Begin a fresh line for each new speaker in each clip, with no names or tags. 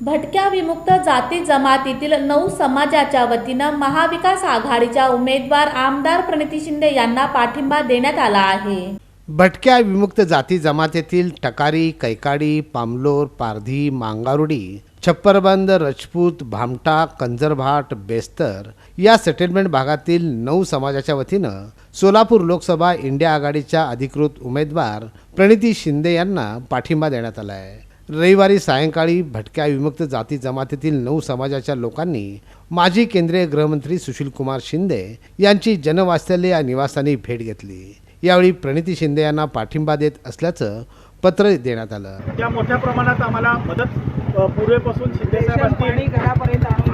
भटक्या विमुक्त जाती जमातीतील नऊ समाजाच्या वतीनं महाविकास आघाडीच्या उमेदवार आमदार प्रणिती शिंदे यांना पाठिंबा देण्यात आला आहे.
भटक्या विमुक्त जाती जमातीतील टकारी कैकाडी पामलोर पारधी मांगारुडी छप्परबंद रजपूत भामटा कंजरभाट बेस्तर या सेटलमेंट भागातील नऊ समाजाच्या वतीनं सोलापूर लोकसभा इंडिया आघाडीच्या अधिकृत उमेदवार प्रणिती शिंदे यांना पाठिंबा देण्यात आला आहे रविवारी सायंकाळी भटक्या विमुक्त जाती जमातीतील नऊ समाजाच्या लोकांनी माजी केंद्रीय गृहमंत्री सुशीलकुमार शिंदे यांची जनवात्सल्य या निवासाने भेट घेतली. यावेळी प्रणिती शिंदे यांना पाठिंबा देत असल्याचं पत्र देण्यात आलं.
त्या मोठ्या प्रमाणात आम्हाला मदत पूर्वीपासून शिंदे साहेबांनी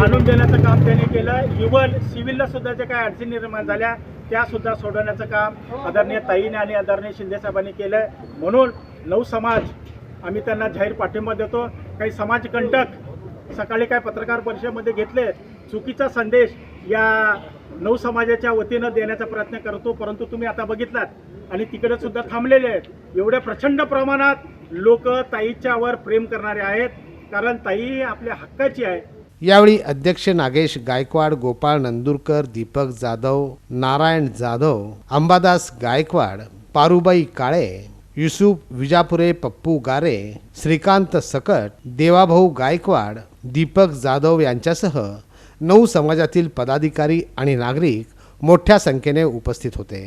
आणून देण्याचं काम त्यांनी केलं. इव्हन सिव्हिलला सुद्धा जे काही अडचणी निर्माण झाल्या त्या सुद्धा सोडवण्याचं काम आदरणीय ताईने आणि आदरणीय शिंदे साहेबांनी केलं म्हणून नऊ समाज आम्ही त्यांना जाहीर पाठिंबा देतो. काही समाजकंटक सकाळी काय पत्रकार परिषदेमध्ये घेतले चुकीचा संदेश या नऊ समाजाच्या वतीनं देण्याचा प्रयत्न करतो परंतु तुम्ही आता बघितलात आणि तिकडे सुद्धा थांबलेले आहेत. एवढ्या प्रचंड प्रमाणात लोक ताईच्यावर प्रेम करणारे आहेत कारण ताई आपल्या हक्काची आहे.
यावेळी अध्यक्ष नागेश गायकवाड गोपाळ नंदुरकर दीपक जाधव नारायण जाधव अंबादास गायकवाड पारुबाई काळे युसुफ विजापुरे पप्पू गारे श्रीकांत सकट देवाभाऊ गायकवाड दीपक जाधव यांच्यासह नऊ समाजातील पदाधिकारी आणि नागरिक मोठ्या संख्येने उपस्थित होते